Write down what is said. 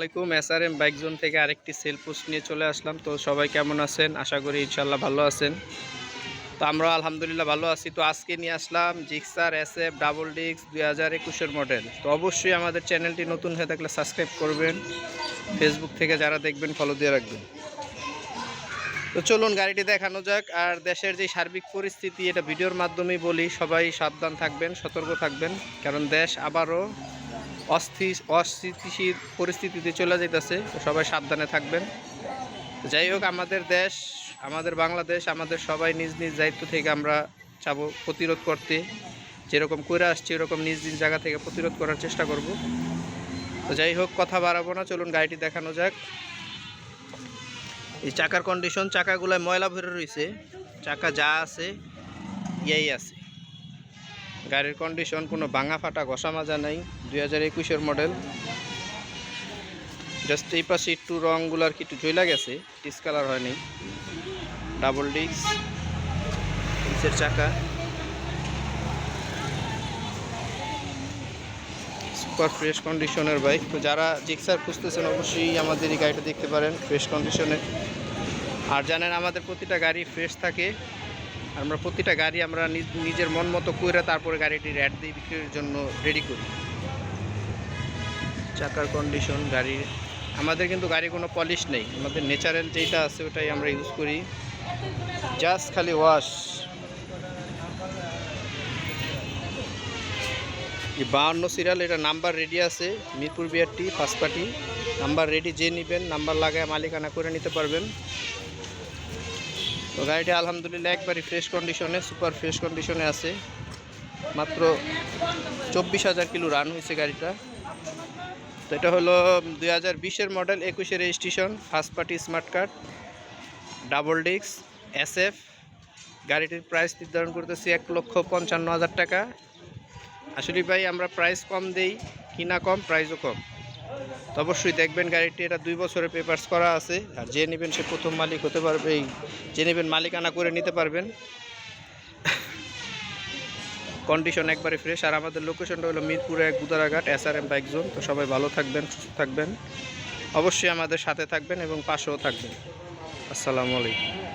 আসসালামাইকুম S R M bike zone থেকে আরেকটি সেল পোস্ট নিয়ে চলে আসলাম। তো সবাই কেমন আছেন? আশা করি ইনশাল্লাহ ভালো আছেন। তো আমরা আলহামদুলিল্লাহ ভালো আছি। তো আজকে নিয়ে আসলাম জিক্সার এস এফ ডাবল ডিক্স দুই হাজার একুশের মডেল তো অবশ্যই আমাদের চ্যানেলটি নতুন হয়ে থাকলে সাবস্ক্রাইব করবেন। ফেসবুক থেকে যারা দেখবেন ফলো দিয়ে রাখবেন। তো চলুন গাড়িটি দেখানো যাক। আর দেশের যে সার্বিক পরিস্থিতি, এটা ভিডিওর মাধ্যমেই বলি। সবাই সাবধান থাকবেন, সতর্ক থাকবেন। কারণ দেশ আবারও অস্থির অস্থিতিশীল পরিস্থিতিতে চলে যেতেছে সবাই সাবধানে থাকবেন। যাই হোক, আমাদের দেশ, আমাদের বাংলাদেশ, আমাদের সবাই নিজ নিজ দায়িত্ব থেকে আমরা চাবো প্রতিরোধ করতে। যেরকম করে আসছি এরকম নিজ নিজ জায়গা থেকে প্রতিরোধ করার চেষ্টা করব। তো যাই হোক, কথা বাড়াবো না, চলুন গাড়িটি দেখানো যাক। এই চাকার কন্ডিশন চাকাগুলোয় ময়লা ভরে রয়েছে চাকা যা আছে, ইয়াই আছে। গাড়ির কন্ডিশন কোনো ভাঙা ফাটা ঘষা মাজা নাই, দুই হাজার একুশের মডেল জাস্ট এই পাশে একটু রঙগুলো আর কি একটু জইলা গেছে ডিসকালার হয়নি ডাবল ডিস্ক নিচের চাকা। সুপার ফ্রেশ কন্ডিশনের বাইক তো যারা জিক্সার খুঁজতেছেন, অবশ্যই আমাদের এই গাড়িটা দেখতে পারেন ফ্রেশ কন্ডিশনে আর জানেন, আমাদের প্রতিটা গাড়ি ফ্রেশ থাকে। আমরা প্রতিটা গাড়ি আমরা নিজ- নিজের মন মতো করে তারপরে গাড়িটি র্যাট দিয়ে বিক্রির জন্য রেডি করি। চাকার কন্ডিশন গাড়ির আমাদের কিন্তু গাড়ি কোনো পলিশ নেই। আমাদের ন্যাচারাল যেটা আছে ওটাই আমরা ইউজ করি। জাস্ট খালি ওয়াশ বাহান্ন সিরিয়াল এটা নাম্বার রেডি আছে, Mirpur BRT first party number ready যে নেবেন নাম্বার লাগায় মালিকানা করে নিতে পারবেন। তো গাড়িটি আলহামদুলিল্লাহ একবারই ফ্রেশ কন্ডিশনে সুপার ফ্রেশ কন্ডিশনে আছে। মাত্র চব্বিশ হাজার কিলো রান হয়েছে গাড়িটা। তো এটা হলো দুই হাজার বিশের মডেল একুশে registration first party smart card double disc S F গাড়িটির প্রাইস নির্ধারণ করতেছি এক লক্ষ পঞ্চান্ন হাজার টাকা। আসলে ভাই, আমরা প্রাইস কম দেই, কিনা কম প্রাইসও কম। তো অবশ্যই দেখবেন গাড়িটি, এটা দুই বছরের পেপার্স করা আছে। আর যে নেবেন সে প্রথম মালিক হতে পারবে, এই যে নেবেন মালিকানা করে নিতে পারবেন। কন্ডিশন একবারে ফ্রেশ আর আমাদের লোকেশনটা হলো মিরপুরে এক Gudaraghat S R M bike zone তো সবাই ভালো থাকবেন, সুস্থ থাকবেন। অবশ্যই আমাদের সাথে থাকবেন এবং পাশেও থাকবেন। আসসালামু আলাইকুম।